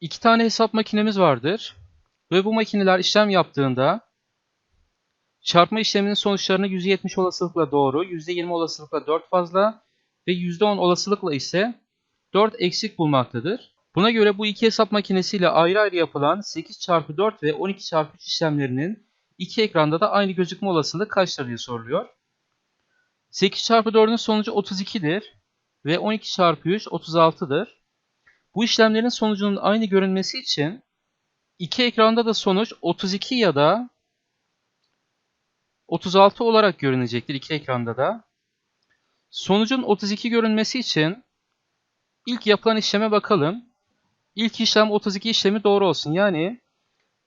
İki tane hesap makinemiz vardır. Ve bu makineler işlem yaptığında çarpma işleminin sonuçlarını %70 olasılıkla doğru, %20 olasılıkla 4 fazla ve %10 olasılıkla ise 4 eksik bulmaktadır. Buna göre bu iki hesap makinesiyle ayrı ayrı yapılan 8 çarpı 4 ve 12 çarpı 3 işlemlerinin iki ekranda da aynı gözükme olasılığı kaçtır diye soruluyor. 8 çarpı 4'ün sonucu 32'dir ve 12 çarpı 3 36'dır. Bu işlemlerin sonucunun aynı görünmesi için iki ekranda da sonuç 32 ya da 36 olarak görünecektir iki ekranda da. Sonucun 32 görünmesi için ilk yapılan işleme bakalım. İlk işlem 32 işlemi doğru olsun. Yani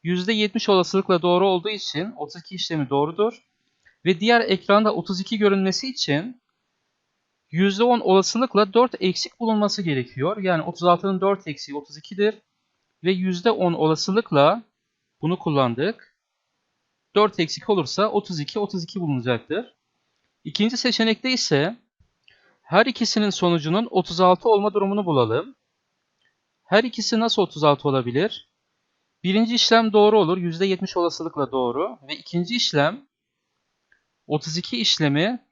%70 olasılıkla doğru olduğu için 32 işlemi doğrudur. Ve diğer ekranda 32 görünmesi için %10 olasılıkla 4 eksik bulunması gerekiyor. Yani 36'nın 4 eksiği 32'dir. Ve %10 olasılıkla bunu kullandık. 4 eksik olursa 32, 32 bulunacaktır. İkinci seçenekte ise her ikisinin sonucunun 36 olma durumunu bulalım. Her ikisi nasıl 36 olabilir? Birinci işlem doğru olur. %70 olasılıkla doğru. Ve ikinci işlem 32 işlemi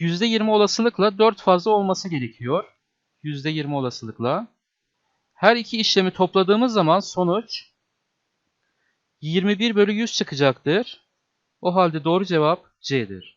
%20 olasılıkla 4 fazla olması gerekiyor. %20 olasılıkla. Her iki işlemi topladığımız zaman sonuç 21 bölü 100 çıkacaktır. O halde doğru cevap C'dir.